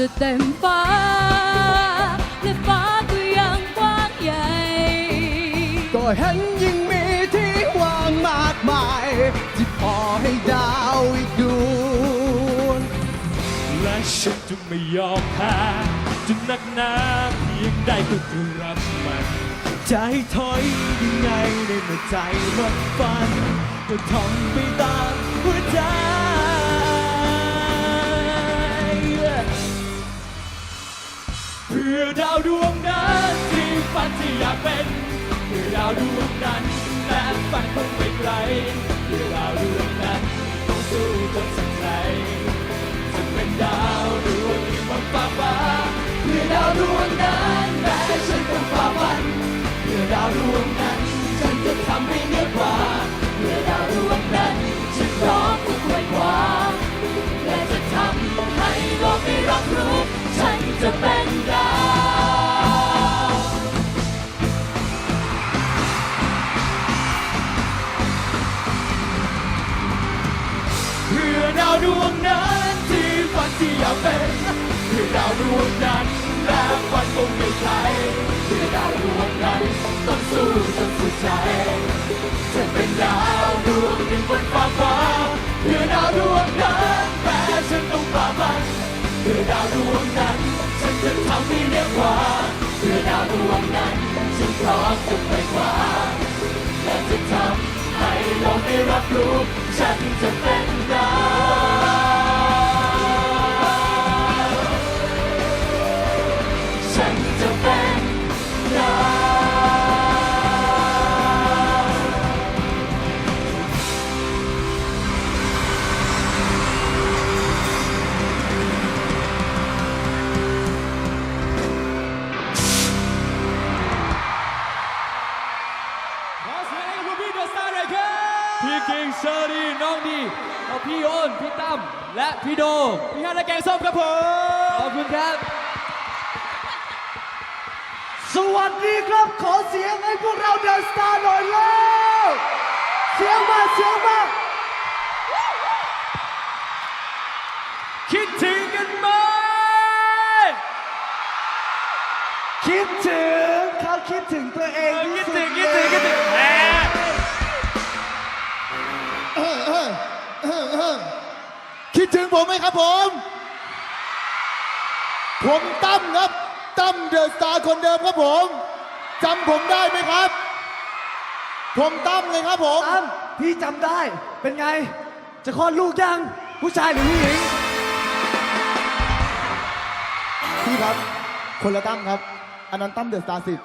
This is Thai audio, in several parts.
จะเต็มฟ้า และฟ้าก็ยังกว้างใหญ่ ก็เห็นยิ่งมีที่ว่างมากมาย ที่พอให้ดาวอีกดวงและฉันจะไม่ยอมแพ้จะหนักหนาเพียงใดก็จะรับมันใจถอยยังไงในเมื่อใจหมดฝัน ก็ทำไปตามหัวใจ เพื่อดาวดวงนั้นที่ฝันที่อยากเป็นเพื่อดาวดวงนั้นและฝันคงไม่ไกลเพื่อดาวดวงนั้นต้องสู้จนสุดใจจะเป็นดาวดวงที่บนฟ้าฟ้าเพื่อดาวดวงนั้นแม้ฉันต้องฝ่าฟันเพื่อดาวดวงนั้นฉันจะทำให้าเป็นเพื่อดาวดวงนั้นและฝันคงไม่ไกลเพื่อดาวดวงนั้นต้องสู้จนสุดใจจะเป็นดาวดวงหนึ่งบนฟ้าฟ้าเพื่อดาวดวงนั้นแม้ฉันต้องฝ่าฟันเพื่อดาวดวงนั้นฉันจะทำให้เหนือกว่าเพื่อดาวดวงนั้นฉันพร้อมจะไปกว่าและจะทำให้โลกได้รับรู้ วัสดีครับขอเสียงให้พวกเราเดินสตาร์หน่อยแล้วเสียงมาเสียงมาคิดถึงกันไหมคิดถึงเขาคิดถึงตัวเองเออที่คิดสุถึงคิดถึงคิดถึงแหมคิดถึงผมไหมครับผม ผมตั้มครับ ตั้มเดอะสตาร์คนเดิมครับผมจำผมได้ไหมครับ ผมตั้มเลยครับผมตั้มพี่จำได้ เป็นไง จะคลอดลูกยัง ผู้ชายหรือผู้หญิง พี่ครับ คนละตั้มครับ อันนั้นตั้มเดอะสตาร์สิบ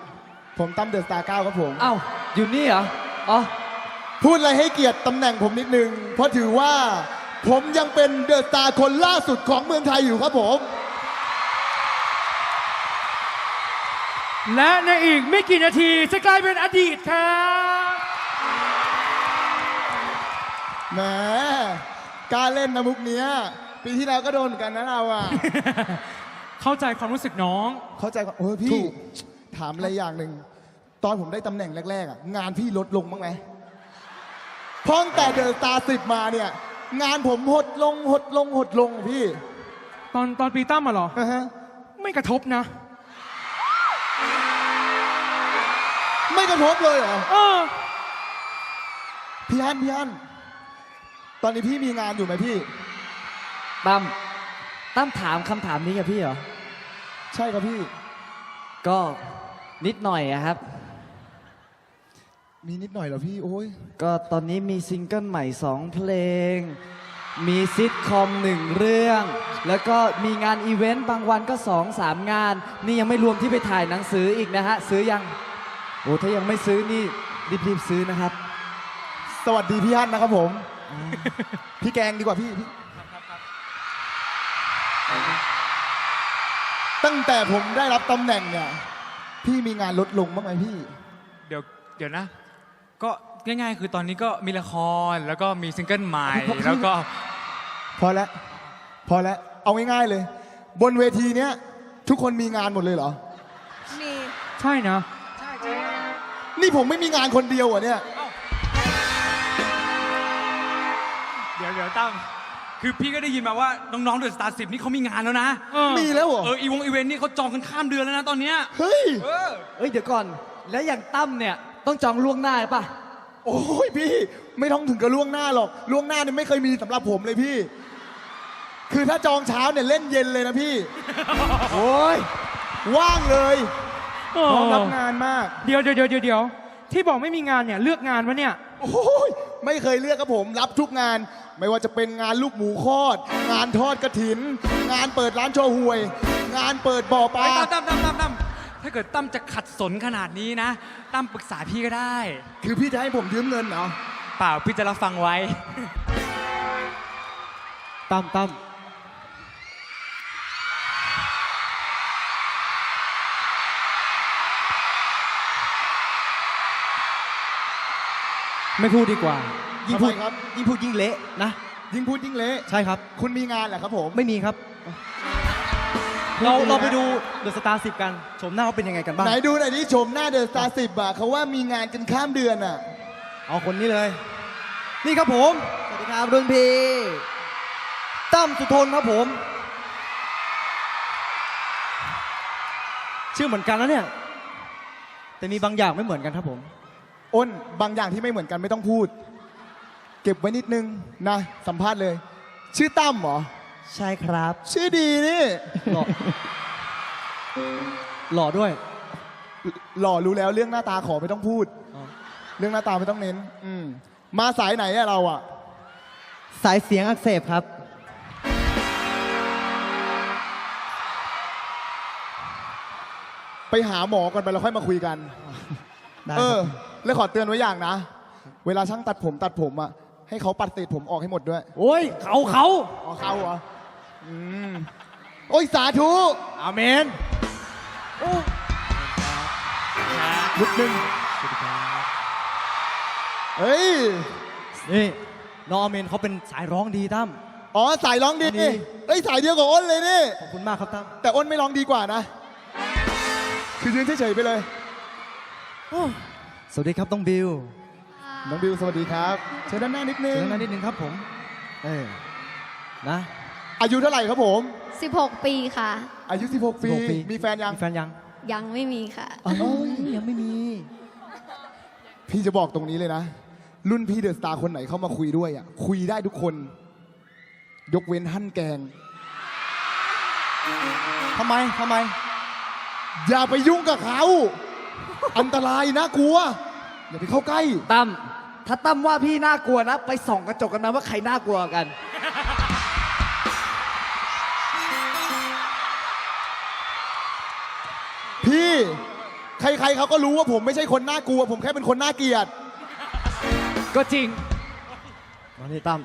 ผมตั้มเดอะสตาร์เก้าครับผม เอ้า อยู่นี่เหรอ อ๋อ พูดอะไรให้เกียรติตำแหน่งผมนิดนึง เพราะถือว่า ผมยังเป็นเดอะสตาร์คนล่าสุดของเมืองไทยอยู่ครับผม และในอีกไม่กี่นาทีจะกลายเป็นอดีตครับแหมกล้ารเล่นนะมุกเนี้ย ปีที่แล้วก็โดนเหมือนกันนะเราอะ เข้าใจความรู้สึกน้อง เข้าใจก่อนโอ้ยพี่ถามอะไรอย่างหนึ่ง ตอนผมได้ตำแหน่งแรกๆอะ งานพี่ลดลงบ้างไหมเพราะตั้งแต่เดอะสตาร์สิบมาเนี่ย งานผมหดลงหดลงหดลงพี่ตอนตอนปีตั้มมาหรออ่าฮะ ไม่กระทบนะ ไม่กระทบเลยเหรอเออพี่ฮันพี่ฮันตอนนี้พี่มีงานอยู่ไหมพี่ ตั้มตั้มถามคำถามนี้กับพี่เหรอ ใช่ครับพี่ ก็นิดหน่อยอะครับ มีนิดหน่อยเหรอพี่โอ้ยก็ตอนนี้มีซิงเกิลใหม่สองเพลง มีซิทคอมหนึ่งเรื่อง แล้วก็มีงานอีเวนต์บางวันก็สองสามงาน นี่ยังไม่รวมที่ไปถ่ายหนังสืออีกนะฮะ ซื้อยัง โอ้ถ้ายังไม่ซื้อนี่รีบๆซื้อนะครับ สวัสดีพี่ฮันนะครับผม พี่แกงดีกว่าพี่พี่ตั้งแต่ผมได้รับตำแหน่งเนี่ย พี่มีงานลดลงบ้างไหมพี่ เดี๋ยวเดี๋ยวนะ ก็ง่ายๆ คือตอนนี้ก็มีละครแล้วก็มีซิงเกิลใหม่พี่แล้วก็ พอแล้วพอแล้วเอาง่ายๆเลย บนเวทีเนี้ยทุกคนมีงานหมดเลยเหรอใช่นะ นี่ผมไม่มีงานคนเดียวเหรอะเนี่ย เดี๋ยวเดี๋ยวตั้มคือพี่ก็ได้ยินมาว่าน้องๆเดอะสตาร์สินี่เขามีงานแล้วนะ มีแล้วเหรอ เอออีวงอีเวนต์นี่เขาจองกันข้ามเดือนแล้วนะตอนเนี้ยเฮ้ย เออ เอ้ยเดี๋ยวก่อน แล้วอย่างตั้มเนี่ยต้องจองล่วงหน้าป่ะ โอ้ยพี่ ไม่ต้องถึงกับล่วงหน้าหรอกล่วงหน้าเนี่ยไม่เคยมีสำหรับผมเลยพี่ คือถ้าจองเช้าเนี่ยเล่นเย็นเลยนะพี่ โอ้ย ว่างเลย พร้อมรับงานมากเดี๋ยวเดี๋ยวเดี๋ยวเดี๋ยวเดี๋ยวที่บอกไม่มีงานเนี่ยเลือกงานวะเนี่ย โอ้ยไม่เคยเลือกครับผมรับทุกงาน ไม่ว่าจะเป็นงานลูกหมูคอด งานทอดกระถิน งานเปิดร้านโชว์หวย งานเปิดบ่อปลาไอ้ตั้มตั้มตั้มตั้มตั้มถ้าเกิดตั้มจะขัดสนขนาดนี้นะ ตั้มปรึกษาพี่ก็ได้ คือพี่จะให้ผมยืมเงินเหรอ เปล่าพี่จะรับฟังไว้ ตั้มตั้ม ไม่พูดดีกว่า ยิ่งพูดทำไมครับ ยิ่งพูดยิ่งเละนะ ยิ่งพูดยิ่งเละใช่ครับ คุณมีงานเหรอครับผม ไม่มีครับ เราเราไปดูเดอะสตาร์สิบกันชมหน้าเขาเป็นยังไงกันบ้างไหนดูหน่อยที่ชมหน้าเดอะสตาร์สิบอะเขาว่ามีงานกันข้ามเดือนอะเอาคนนี้เลย นี่ครับผม สวัสดีครับรุ่นพี่ตั้มสุทนครับผม ชื่อเหมือนกันแล้วเนี่ย แต่มีบางอย่างไม่เหมือนกันครับผม อ้นบางอย่างที่ไม่เหมือนกันไม่ต้องพูด เก็บไว้นิดนึงนะสัมภาษณ์เลย ชื่อตั้มเหรอ ใช่ครับ ชื่อดีนี่ หล่อหล่อด้วย หล่อรู้แล้วเรื่องหน้าตาขอไม่ต้องพูดอ๋อเรื่องหน้าตาไม่ต้องเน้น อืมมาสายไหนอะเราอะสายเสียงอักเสบครับ ไปหาหมอก่อนไปเราค่อยมาคุยกัน ได้เอคอ รับ แล้วขอเตือนไว้อย่างนะ เวลาช่างตัดผมตัดผมอะให้เขาปัดเศษผมออกให้หมดด้วยโอ้ยเขาเขาอ๋อเขาเหรออืมโอ้ยสาธุอาเมนนิดนึงเฮ้ยนี่น้องอาเมนเขาเป็นสายร้องดีตั้ม อ๋อสายร้องดีดีเอ้ยสายเดียวกับอ้นเลยนี่ ขอบคุณมากครับตั้มแต่อ้นไม่ร้องดีกว่านะ คือยืนเฉยๆไปเลย สวัสดีครับต้องบิวน้องบิวสวัสดีครับเชิญด้านหน้านิดนึงเชิญนั่นนิดนึงครับผม เออนะ อายุเท่าไหร่ครับผม 16 ปีค่ะ อายุ 16 ปี 16ปี มีแฟนยัง มีแฟนยังยังไม่มีค่ะ อ๋อยังไม่มี พี่จะบอกตรงนี้เลยนะ รุ่นพี่เดอะสตาร์คนไหนเข้ามาคุยด้วยอะคุยได้ทุกคน ยกเว้นหั่นแกงทำไมทำไม อย่าไปยุ่งกับเขา อันตรายน่ากลัว อย่าไปเข้าใกล้ ตั้มถ้าตั้มว่าพี่น่ากลัวนะ ไปส่องกระจกกันนะว่าใครน่ากลัวกัน พี่ ใครๆเขาก็รู้ว่าผมไม่ใช่คนน่ากลัว ผมแค่เป็นคนน่าเกลียด ก็จริงมานี่ตั้ม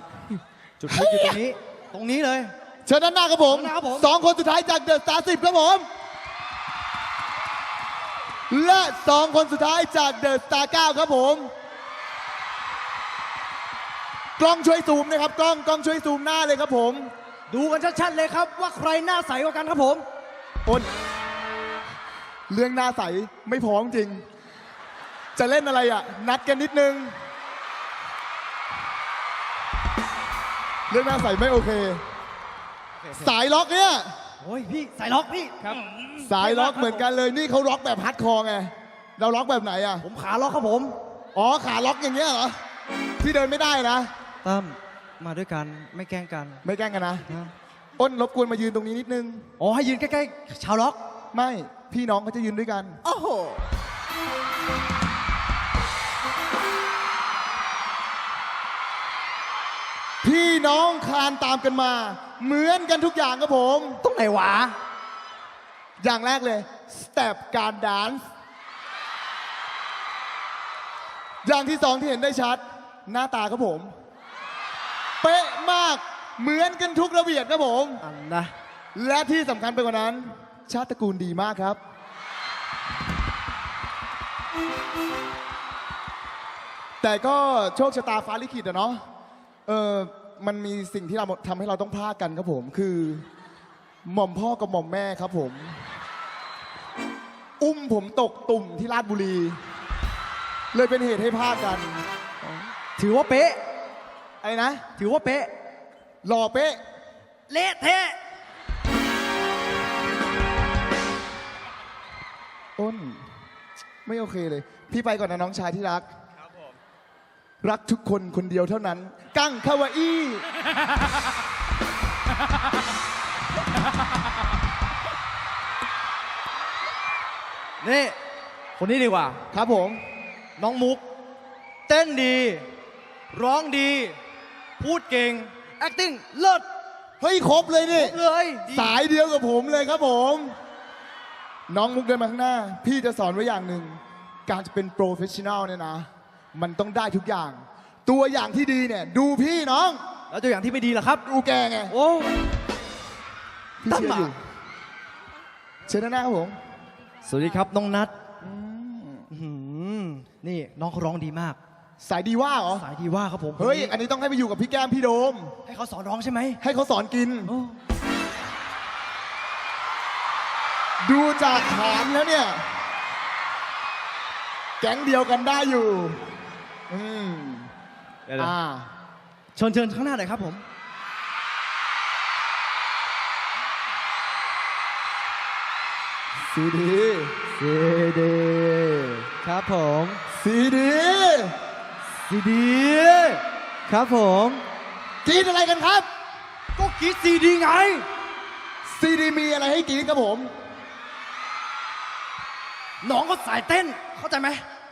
จุดพลุอยู่ตรงนี้ ตรงนี้เลย เชิญด้านหน้าครับผมด้านหน้าครับผม สองคนสุดท้ายจากเดอะสตาร์สิบครับผม และสองคนสุดท้ายจากเดอะสตาร์เก้าครับผม กล้องช่วยซูมนะครับกล้องกล้องช่วยซูมหน้าเลยครับผมดูกันชัดๆเลยครับ ว่าใครหน้าใสกว่ากันครับผมอ้นเรื่องหน้าใสไม่พร้อมจริง จะเล่นอะไรอะ นัดกันนิดนึง เรื่องหน้าใสไม่โอเค สายล็อกเนี่ย โอ้ยพี่ใส่ล็อกพี่ครับ สายล็อกเหมือนกันเลยนี่เขาล็อกแบบฮัดคอร์ไงเราล็อกแบบไหนอะผมขาล็อกครับผม อ๋อขาล็อกอย่างเงี้ยเหรอที่เดินไม่ได้นะตั้มมาด้วยกันไม่แกล้งกันไม่แกล้งกันนะนะอ้นรบกวนมายืนตรงนี้นิดนึง อ๋อให้ยืนใกล้ๆชาวล็อก ไม่พี่น้องเขาจะยืนด้วยกัน โอ้โห พี่น้องคลานตามกันมา เหมือนกันทุกอย่างครับผม ตรงไหนวะ อย่างแรกเลยสเต็ปการดานซ์อย่างที่สองที่เห็นได้ชัด หน้าตาครับผม เป๊ะมากเหมือนกันทุกระเบียดครับผม อันนะและที่สำคัญไปกว่านั้น ชาติตระกูลดีมากครับ แต่ก็โชคชะตาฟ้าลิขิตอะเนาะ เออมันมีสิ่งที่เราทำให้เราต้องพลาดกันครับผม คือ หม่อมพ่อกับหม่อมแม่ครับผม อุ้มผมตกตุ่มที่ราชบุรี เลยเป็นเหตุให้พลาดกันถือว่าเป๊ะ ไอ้นะถือว่าเป๊ะ หล่อเป๊ะ เละเทะ อ้น ไม่โอเคเลย พี่ไปก่อนนะน้องชายที่รัก รักทุกคนคนเดียวเท่านั้น กั้งคาวาอี้นี่คนนี้ดีกว่า ครับผม น้องมุก เต้นดี ร้องดี พูดเก่ง acting เลิศเฮ้ยครบเลยนี่ เลยดีสายเดียวกับผมเลยครับผม น้องมุกเดินมาข้างหน้า พี่จะสอนไว้อย่างหนึ่ง การจะเป็นโปรเฟชชั่นแนลเนี่ยนะ มันต้องได้ทุกอย่าง ตัวอย่างที่ดีเนี่ย ดูพี่น้อง แล้วตัวอย่างที่ไม่ดีล่ะครับ ดูแกไง โอ้ พี่เชื่ออยู่เชิญด้านหน้าครับผม สวัสดีครับน้องนัทอื้อหือนี่น้องเขาร้องดีมาก สายดีว่าเหรอ สายดีว่าครับผม เฮ้ยคนนี้อันนี้ต้องให้ไปอยู่กับพี่แก้มพี่โดม ให้เขาสอนร้องใช่ไหม ให้เขาสอนกินโอ้ดูจากฐานแล้วเนี่ย แก๊งเดียวกันได้อยู่ อืมเดี๋ยวๆอ่าเชิญเชิญข้างหน้าหน่อยครับผม ซีดีซีดีครับผมซีดีซีดีครับผมกรีดอะไรกันครับ ก็กรีดซีดีไง ซีดีมีอะไรให้กรีดครับผม น้องก็สายเต้นเข้าใจไหม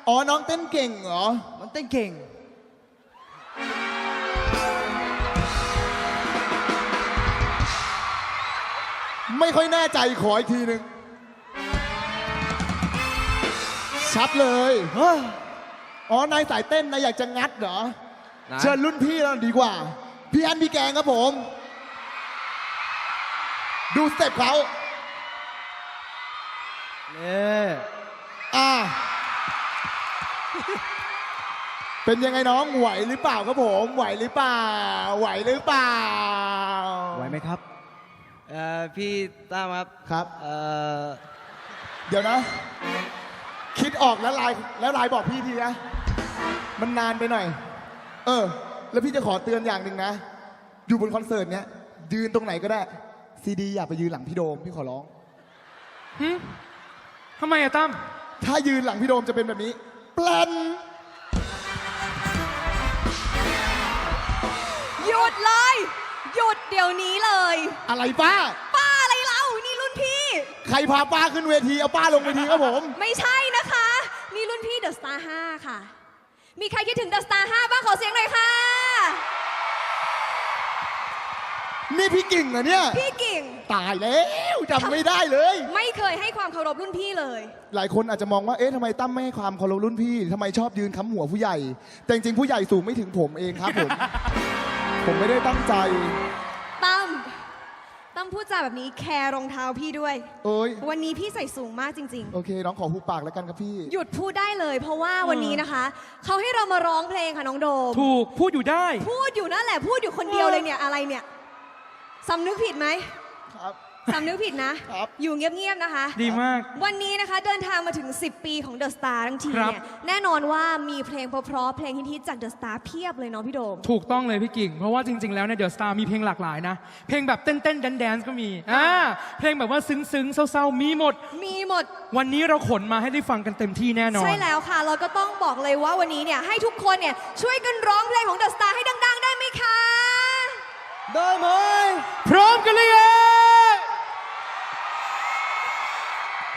อ๋อ น้องเต้นเก่งเหรอมันเต้นเก่ง ไม่ค่อยแน่ใจขออีกทีหนึ่งชัดเลยเฮ้ยอ๋อนายสายเต้นนายอยากจะงัดเหรอนายเชิญรุ่นพี่เราดีกว่า พี่อันพี่แกงครับผม ดูสเต็ปเขา นี่ อ่า เป็นยังไงน้องไหวหรือเปล่าครับผมไหวหรือเปล่า ไหวหรือเปล่า ไหวไหมครับเอ่อพี่ตั้มครับครับ เอ่อเดี๋ยวนะ คิดออกแล้วไลน์แล้วไลน์บอกพี่ทีนะมันนานไปหน่อย เออ แล้วพี่จะขอเตือนอย่างหนึ่งนะ อยู่บนคอนเสิร์ตเนี้ยยืนตรงไหนก็ได้ซีดีอย่าไปยืนหลังพี่โดมพี่ขอร้อง หึทำไมอะตั้มถ้ายืนหลังพี่โดมจะเป็นแบบนี้แปลนหยุดเลย หยุดเดี๋ยวนี้เลย อะไรป้า ป้าอะไรเล่านี่รุ่นพี่ ใครพาป้าขึ้นเวที เอาป้าลงเวทีครับผม ไม่ใช่นะคะ นี่รุ่นพี่เดอะสตาร์5ค่ะ มีใครคิดถึงเดอะสตาร์5บ้างขอเสียงหน่อยค่ะ นี่พี่กิ่งเหรอเนี่ย พี่กิ่ง ตายแล้วจำไม่ได้เลย ไม่เคยให้ความเคารพรุ่นพี่เลย หลายคนอาจจะมองว่าเอ๊ะทำไมตั้มไม่ให้ความเคารพรุ่นพี่ทำไมชอบยืนค้ำหัวผู้ใหญ่ แต่จริงๆผู้ใหญ่สูงไม่ถึงผมเองครับผม ผมไม่ได้ตั้งใจ ตั้ม ตั้มพูดจาแบบนี้แคร์รองเท้าพี่ด้วย เอ้ย วันนี้พี่ใส่สูงมากจริง โอเค น้องขอหูปากแล้วกันครับพี่ ๆ หยุดพูดได้เลย เพราะว่าวันนี้นะคะ เขาให้เรามาร้องเพลงค่ะน้องโดม ถูกพูดอยู่ได้ พูดอยู่นั่นแหละพูดอยู่คนเดียวเลยเนี่ยอะไรเนี่ย สำนึกผิดไหมครับ สำนึกผิดนะ ครับ อยู่เงียบๆนะคะ ดีมาก วันนี้นะคะเดินทางมาถึง 10 ปีของเดอะสตาร์ทั้งทีครับ เนี่ยแน่นอนว่ามีเพลงเพราะๆเพลงฮิตๆจากเดอะสตาร์เพียบเลยเนาะพี่โดม ถูกต้องเลยพี่กิ่ง เพราะว่าจริง ๆ แล้วเนี่ยเดอะสตาร์มีเพลงหลากหลายนะ เพลงแบบเต้นเต้นแดนแดนก็มีอ่าเพลงแบบว่าซึ้งๆเศร้าๆ มีหมด มีหมด วันนี้เราขนมาให้ได้ฟังกันเต็มที่แน่นอน ใช่แล้วค่ะ เราก็ต้องบอกเลยว่าวันนี้เนี่ยให้ทุกคนเนี่ยช่วยกันร้องเพลงของเดอะสตาร์ให้ ได้ไหม พร้อมกันหรือยัง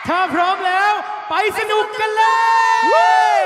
ถ้าพร้อมแล้วไปสนุกกันเลย